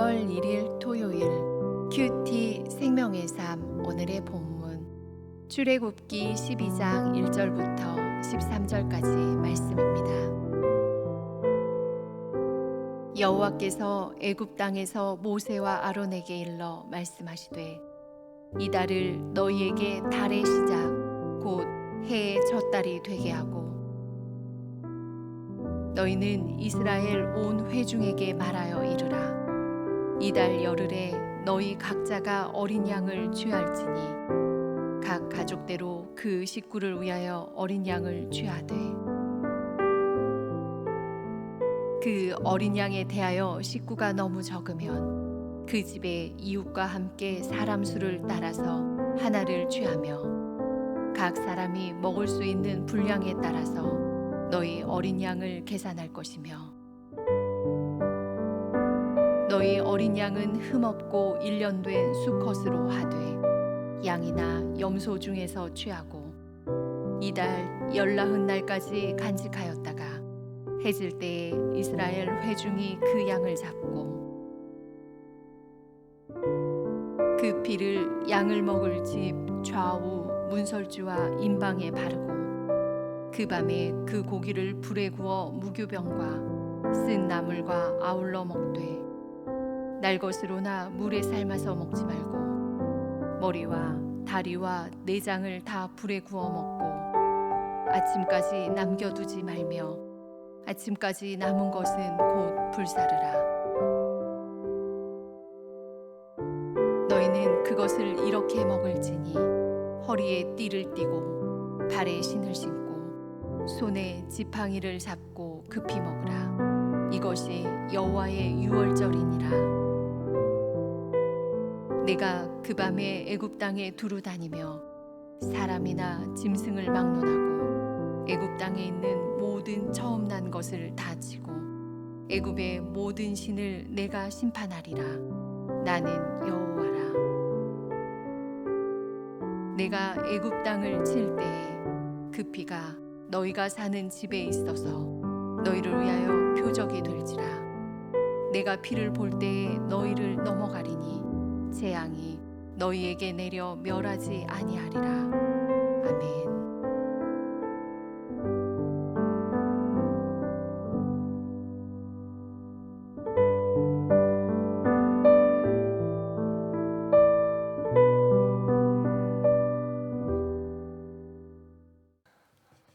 5월 1일 토요일 큐티 생명의 삶 오늘의 본문 출애굽기 12장 1절부터 13절까지 말씀입니다. 여호와께서 애굽 땅에서 모세와 아론에게 일러 말씀하시되 이 달을 너희에게 달의 시작 곧 해의 첫 달이 되게 하고 너희는 이스라엘 온 회중에게 말하여 이르라 이달 열흘에 너희 각자가 어린 양을 취할지니 각 가족대로 그 식구를 위하여 어린 양을 취하되 그 어린 양에 대하여 식구가 너무 적으면 그 집에 이웃과 함께 사람 수를 따라서 하나를 취하며 각 사람이 먹을 수 있는 분량에 따라서 너희 어린 양을 계산할 것이며 너희 어린 양은 흠없고 일년된 수컷으로 하되 양이나 염소 중에서 취하고 이달 열나흔 날까지 간직하였다가 해질 때에 이스라엘 회중이 그 양을 잡고 그 피를 양을 먹을 집 좌우 문설주와 임방에 바르고 그 밤에 그 고기를 불에 구워 무교병과 쓴 나물과 아울러 먹되 날 것으로나 물에 삶아서 먹지 말고 머리와 다리와 내장을 다 불에 구워 먹고 아침까지 남겨두지 말며 아침까지 남은 것은 곧 불사르라. 너희는 그것을 이렇게 먹을지니 허리에 띠를 띠고 발에 신을 신고 손에 지팡이를 잡고 급히 먹으라. 이것이 여호와의 유월절이니라 내가 그 밤에 애굽 땅에 두루 다니며 사람이나 짐승을 막론하고 애굽 땅에 있는 모든 처음 난 것을 다 치고 애굽의 모든 신을 내가 심판하리라. 나는 여호와라. 내가 애굽 땅을 칠 때에 그 피가 너희가 사는 집에 있어서 너희를 위하여 표적이 될지라. 내가 피를 볼 때에 너희를 넘어가리니 재앙이 너희에게 내려 멸하지 아니하리라. 아멘.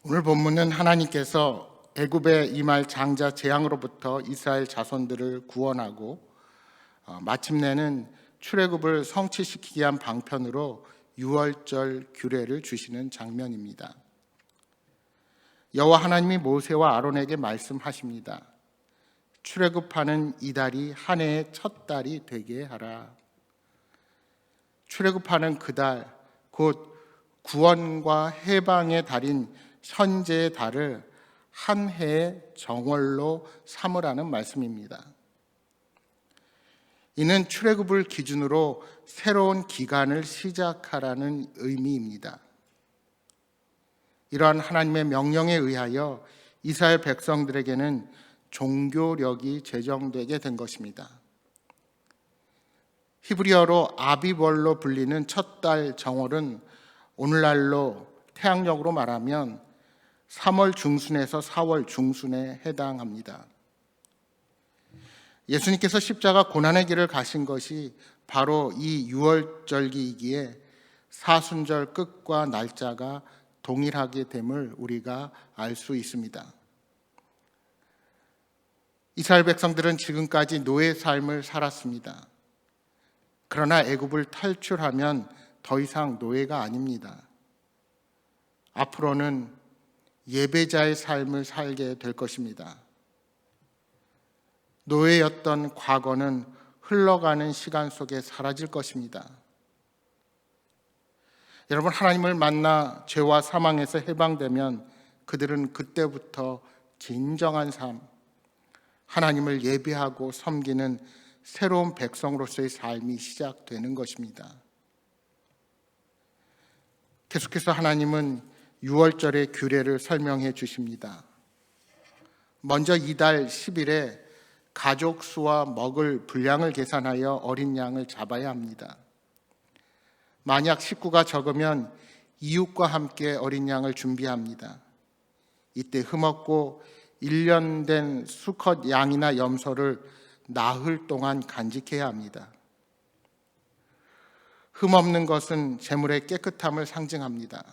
오늘 본문은 하나님께서 애굽의 이말 장자 재앙으로부터 이스라엘 자손들을 구원하고 어, 마침내는 출애굽을 성취시키기 위한 방편으로 유월절 규례를 주시는 장면입니다. 여호와 하나님이 모세와 아론에게 말씀하십니다. 출애굽하는 이 달이 한 해의 첫 달이 되게 하라. 출애굽하는 그 달 곧 구원과 해방의 달인 현재의 달을 한 해의 정월로 삼으라는 말씀입니다. 이는 출애굽을 기준으로 새로운 기간을 시작하라는 의미입니다. 이러한 하나님의 명령에 의하여 이스라엘 백성들에게는 종교력이 제정되게 된 것입니다. 히브리어로 아비벌로 불리는 첫 달 정월은 오늘날로 태양력으로 말하면 3월 중순에서 4월 중순에 해당합니다. 예수님께서 십자가 고난의 길을 가신 것이 바로 이 6월절기이기에 사순절 끝과 날짜가 동일하게 됨을 우리가 알 수 있습니다. 이스라엘 백성들은 지금까지 노예 삶을 살았습니다. 그러나 애굽을 탈출하면 더 이상 노예가 아닙니다. 앞으로는 예배자의 삶을 살게 될 것입니다. 노예였던 과거는 흘러가는 시간 속에 사라질 것입니다. 여러분, 하나님을 만나 죄와 사망에서 해방되면 그들은 그때부터 진정한 삶, 하나님을 예배하고 섬기는 새로운 백성으로서의 삶이 시작되는 것입니다. 계속해서 하나님은 6월절의 규례를 설명해 주십니다. 먼저 이달 10일에 가족 수와 먹을 분량을 계산하여 어린 양을 잡아야 합니다. 만약 식구가 적으면 이웃과 함께 어린 양을 준비합니다. 이때 흠없고 1년 된 수컷 양이나 염소를 나흘 동안 간직해야 합니다. 흠없는 것은 재물의 깨끗함을 상징합니다.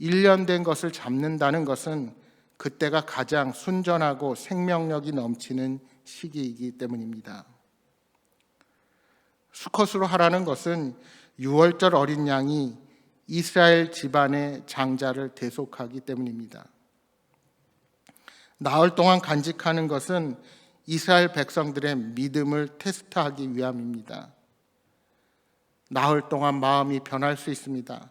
1년 된 것을 잡는다는 것은 그때가 가장 순전하고 생명력이 넘치는 시기이기 때문입니다. 수컷으로 하라는 것은 6월절 어린 양이 이스라엘 집안의 장자를 대속하기 때문입니다. 나흘 동안 간직하는 것은 이스라엘 백성들의 믿음을 테스트하기 위함입니다. 나흘 동안 마음이 변할 수 있습니다.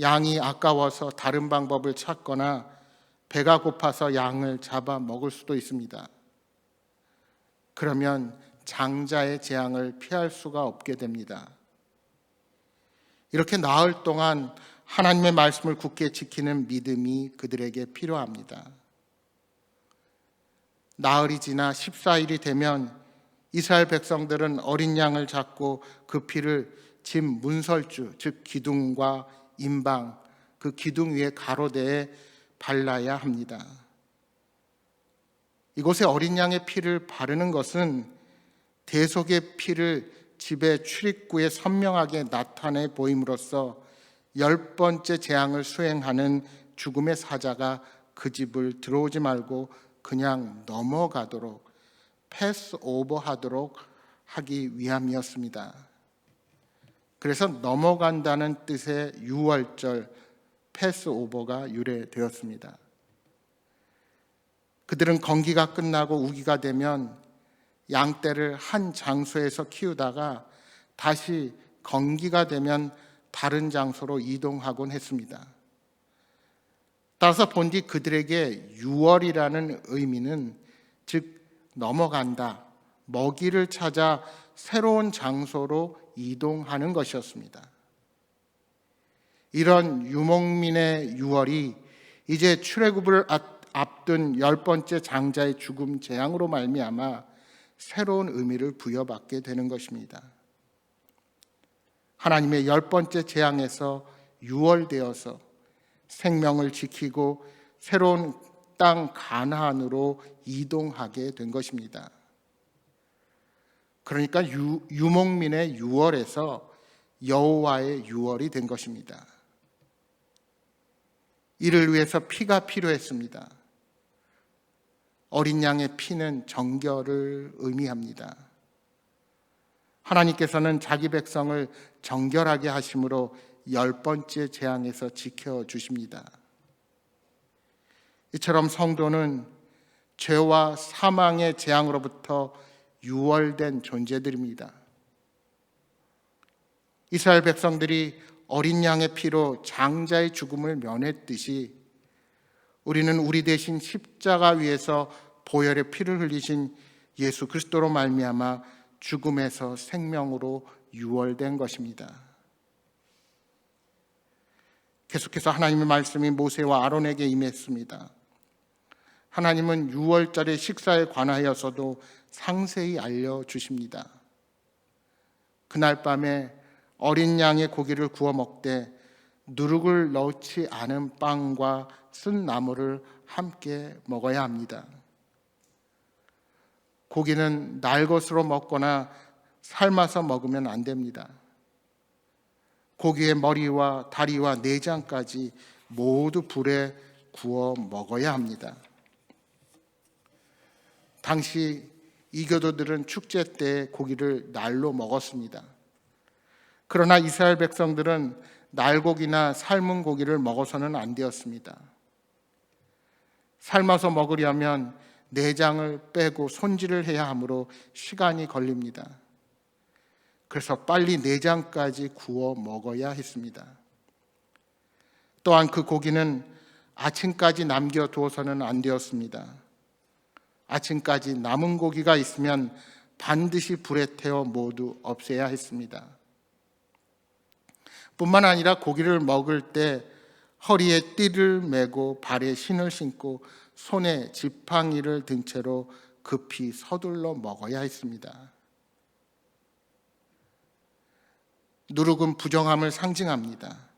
양이 아까워서 다른 방법을 찾거나 배가 고파서 양을 잡아 먹을 수도 있습니다. 그러면 장자의 재앙을 피할 수가 없게 됩니다. 이렇게 나흘 동안 하나님의 말씀을 굳게 지키는 믿음이 그들에게 필요합니다. 나흘이 지나 14일이 되면 이스라엘 백성들은 어린 양을 잡고 그 피를 집 문설주, 즉 기둥과 임방, 그 기둥 위에 가로대에 발라야 합니다. 이곳에 어린 양의 피를 바르는 것은 대속의 피를 집의 출입구에 선명하게 나타내 보임으로써 열 번째 재앙을 수행하는 죽음의 사자가 그 집을 들어오지 말고 그냥 넘어가도록 패스 오버 하도록 하기 위함이었습니다. 그래서 넘어간다는 뜻의 6월절 패스 오버가 유래되었습니다. 그들은 건기가 끝나고 우기가 되면 양떼를 한 장소에서 키우다가 다시 건기가 되면 다른 장소로 이동하곤 했습니다. 따라서 본디 그들에게 6월이라는 의미는 즉 넘어간다, 먹이를 찾아 새로운 장소로 이동하는 것이었습니다. 이런 유목민의 6월이 이제 출애굽을 앞둔 열 번째 장자의 죽음 재앙으로 말미암아 새로운 의미를 부여받게 되는 것입니다. 하나님의 열 번째 재앙에서 유월되어서 생명을 지키고 새로운 땅 가나안으로 이동하게 된 것입니다. 그러니까 유, 유목민의 유월에서 여호와의 유월이 된 것입니다. 이를 위해서 피가 필요했습니다. 어린 양의 피는 정결을 의미합니다. 하나님께서는 자기 백성을 정결하게 하심으로 열 번째 재앙에서 지켜 주십니다. 이처럼 성도는 죄와 사망의 재앙으로부터 유월된 존재들입니다. 이스라엘 백성들이 어린 양의 피로 장자의 죽음을 면했듯이 우리는 우리 대신 십자가 위에서 보혈의 피를 흘리신 예수 그리스도로 말미암아 죽음에서 생명으로 유월된 것입니다. 계속해서 하나님의 말씀이 모세와 아론에게 임했습니다. 하나님은 유월절의 식사에 관하여서도 상세히 알려 주십니다. 그날 밤에 어린 양의 고기를 구워 먹되 누룩을 넣지 않은 빵과 쓴 나물을 함께 먹어야 합니다. 고기는 날 것으로 먹거나 삶아서 먹으면 안 됩니다. 고기의 머리와 다리와 내장까지 모두 불에 구워 먹어야 합니다. 당시 이교도들은 축제 때 고기를 날로 먹었습니다. 그러나 이스라엘 백성들은 날고기나 삶은 고기를 먹어서는 안 되었습니다. 삶아서 먹으려면 내장을 빼고 손질을 해야 하므로 시간이 걸립니다. 그래서 빨리 내장까지 구워 먹어야 했습니다. 또한 그 고기는 아침까지 남겨두어서는 안 되었습니다. 아침까지 남은 고기가 있으면 반드시 불에 태워 모두 없애야 했습니다. 뿐만 아니라 고기를 먹을 때 허리에 띠를 메고 발에 신을 신고 손에 지팡이를 든 채로 급히 서둘러 먹어야 했습니다. 누룩은 부정함을 상징합니다.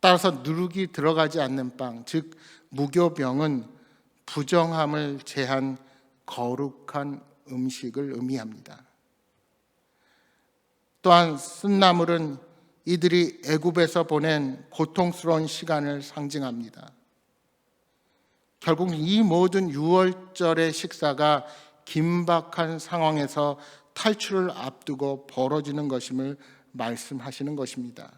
따라서 누룩이 들어가지 않는 빵, 즉 무교병은 부정함을 제한 거룩한 음식을 의미합니다. 또한 쓴나물은 이들이 애굽에서 보낸 고통스러운 시간을 상징합니다. 결국 이 모든 유월절의 식사가 긴박한 상황에서 탈출을 앞두고 벌어지는 것임을 말씀하시는 것입니다.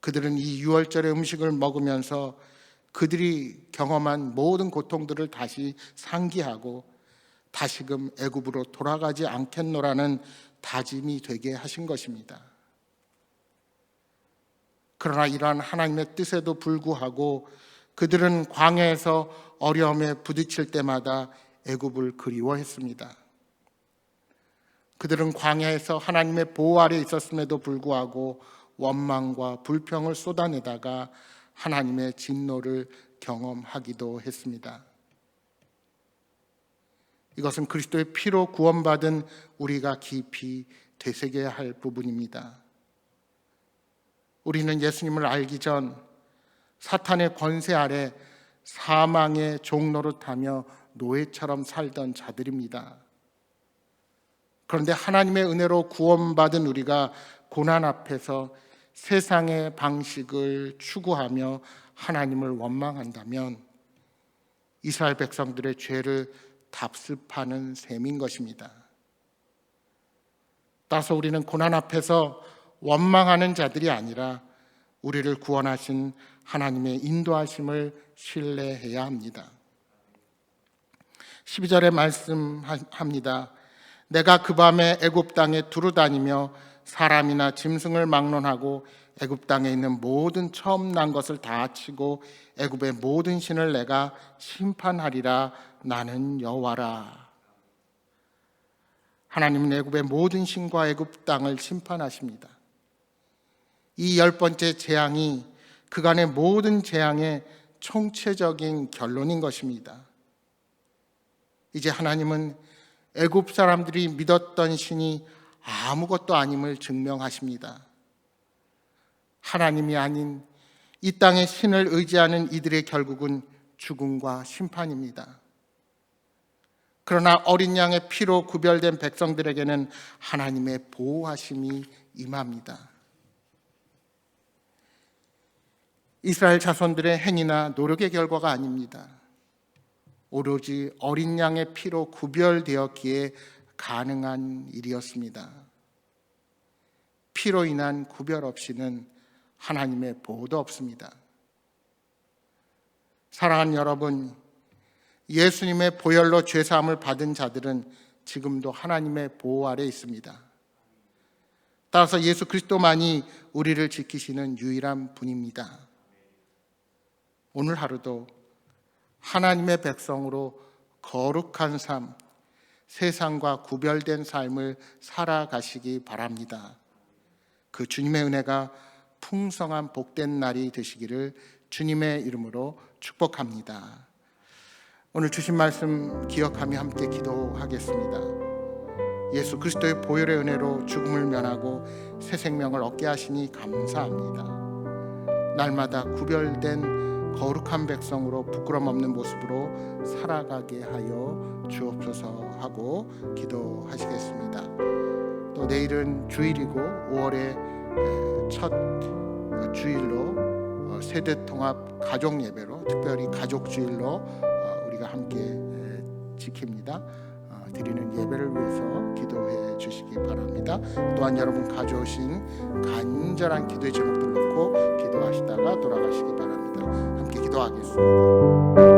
그들은 이 유월절의 음식을 먹으면서 그들이 경험한 모든 고통들을 다시 상기하고 다시금 애굽으로 돌아가지 않겠노라는 다짐이 되게 하신 것입니다. 그러나 이러한 하나님의 뜻에도 불구하고 그들은 광야에서 어려움에 부딪힐 때마다 애굽을 그리워했습니다. 그들은 광야에서 하나님의 보호 아래 있었음에도 불구하고 원망과 불평을 쏟아내다가 하나님의 진노를 경험하기도 했습니다. 이것은 그리스도의 피로 구원받은 우리가 깊이 되새겨야 할 부분입니다. 우리는 예수님을 알기 전 사탄의 권세 아래 사망의 종노릇하며 노예처럼 살던 자들입니다. 그런데 하나님의 은혜로 구원받은 우리가 고난 앞에서 세상의 방식을 추구하며 하나님을 원망한다면 이스라엘 백성들의 죄를 답습하는 셈인 것입니다. 따라서 우리는 고난 앞에서 원망하는 자들이 아니라 우리를 구원하신 하나님의 인도하심을 신뢰해야 합니다. 12절에 말씀합니다. 내가 그 밤에 애굽 땅에 두루 다니며 사람이나 짐승을 막론하고 애굽 땅에 있는 모든 처음 난 것을 다 치고 애굽의 모든 신을 내가 심판하리라 나는 여호와라. 하나님은 애굽의 모든 신과 애굽 땅을 심판하십니다. 이 열 번째 재앙이 그간의 모든 재앙의 총체적인 결론인 것입니다. 이제 하나님은 애굽 사람들이 믿었던 신이 아무것도 아님을 증명하십니다. 하나님이 아닌 이 땅의 신을 의지하는 이들의 결국은 죽음과 심판입니다. 그러나 어린 양의 피로 구별된 백성들에게는 하나님의 보호하심이 임합니다. 이스라엘 자손들의 행위나 노력의 결과가 아닙니다. 오로지 어린 양의 피로 구별되었기에 가능한 일이었습니다. 피로 인한 구별 없이는 하나님의 보호도 없습니다. 사랑하는 여러분, 예수님의 보혈로 죄사함을 받은 자들은 지금도 하나님의 보호 아래 있습니다. 따라서 예수 그리스도만이 우리를 지키시는 유일한 분입니다. 오늘 하루도 하나님의 백성으로 거룩한 삶, 세상과 구별된 삶을 살아가시기 바랍니다. 그 주님의 은혜가 풍성한 복된 날이 되시기를 주님의 이름으로 축복합니다. 오늘 주신 말씀 기억하며 함께 기도하겠습니다. 예수 그리스도의 보혈의 은혜로 죽음을 면하고 새 생명을 얻게 하시니 감사합니다. 날마다 구별된 거룩한 백성으로 부끄럼 없는 모습으로 살아가게 하여 주옵소서 하고 기도하시겠습니다. 또 내일은 주일이고 5월의 첫 주일로 어, 세대 통합 가족 예배로 특별히 가족 주일로 어, 우리가 함께 지킵니다. 어, 드리는 예배를 위해서 기도해 주시기 바랍니다. 또한 여러분 가져오신 간절한 기도의 제목들 놓고 기도하시다가 돌아가시기 바랍니다. Doamne